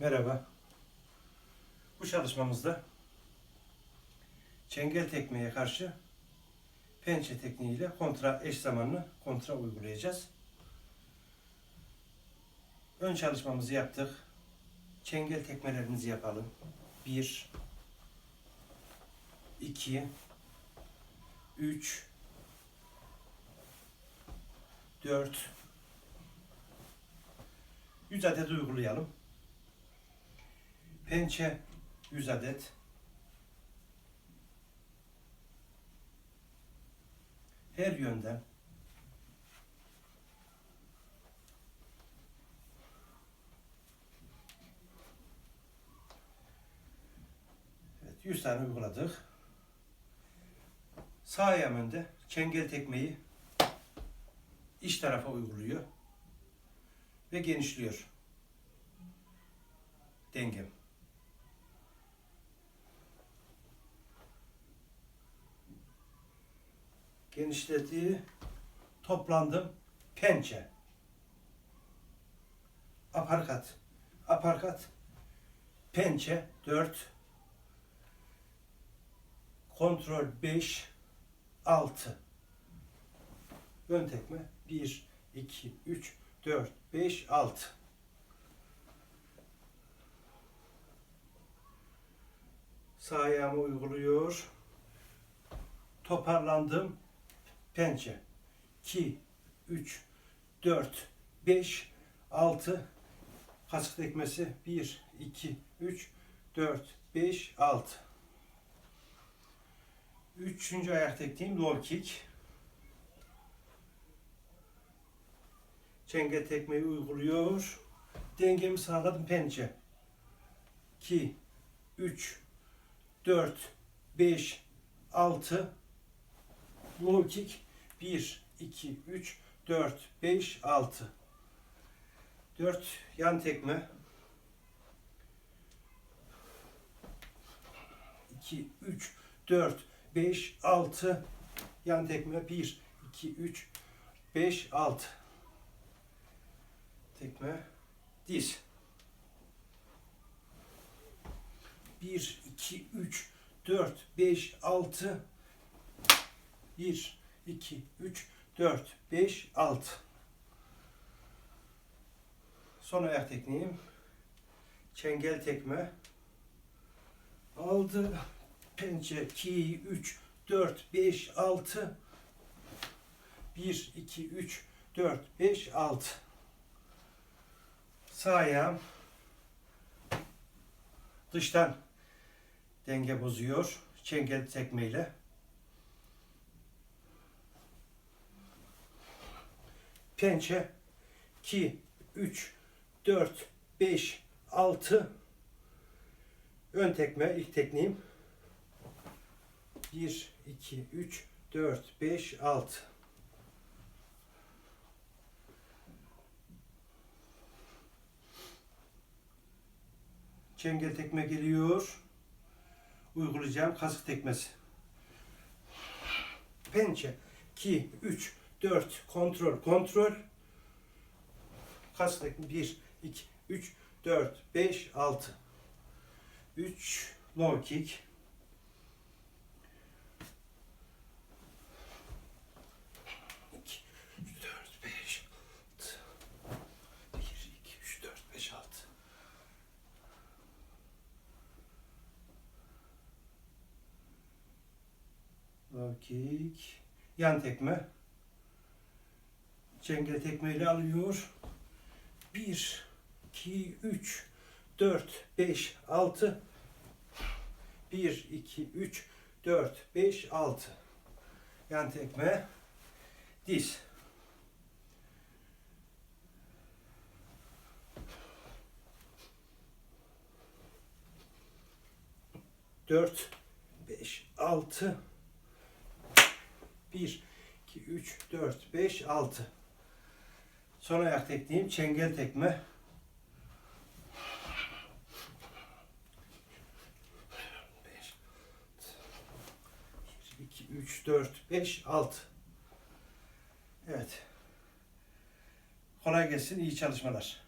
Merhaba. Bu çalışmamızda çengel tekmeye karşı pençe tekniğiyle kontra eş zamanlı kontra uygulayacağız. Ön çalışmamızı yaptık. Çengel tekmelerimizi yapalım. 1 2 3 4 100 adet uygulayalım. Pençe 100 adet. Her yönden Evet, 100 tane uyguladık. Sağ ayağım önde çengel tekmeyi iç tarafa uyguluyor ve genişliyor dengem. Genişlediği toplandım pençe. Aparkat. Aparkat. Pençe 4 kontrol 5 6 ön tekme 1 2 3 4 5 6 Sağ ayağımı uyguluyor. Toparlandım. Pençe. 2, 3, 4, 5, 6. Kasık tekmesi. 1, 2, 3, 4, 5, 6. Üçüncü ayak tekniğim low kick. Çenge tekmeyi uyguluyor. Dengemi sağladım pençe. 2, 3, 4, 5, 6 low kick 1, 2, 3, 4, 5, 6 4 yan tekme. 2, 3, 4, 5, 6 yan tekme. 1, 2, 3, 5, 6 tekme diz. 1, 2, 3, 4, 5, 6 1, 2, 3, 4, 5, 6 Son ayak tekniğim. Çengel tekme. Aldı. Pençe 2, 3, 4, 5, 6 1, 2, 3, 4, 5, 6 Sağ ayağım. Dıştan denge bozuyor. Çengel tekmeyle. Pençe. 2, 3, 4, 5, 6 ön tekme ilk tekniğim. 1, 2, 3, 4, 5, 6 Çengel tekme geliyor. Uygulayacağım kasık tekmesi. Pençe. 2, 3, 4 kontrol kontrol. Kasık tekme 1, 2, 3, 4, 5, 6. 3 low kick. Low kick. Yan tekme. Çengel tekmeyle alıyor. 1, 2, 3, 4, 5, 6. 1, 2, 3, 4, 5, 6. Yan tekme. Diz. Dört, beş, altı. 1, 2, 3, 4, 5, 6. Son ayak tekniğim çengel tekme. Beş, iki, üç, dört, beş, altı. Evet. Kolay gelsin, iyi çalışmalar.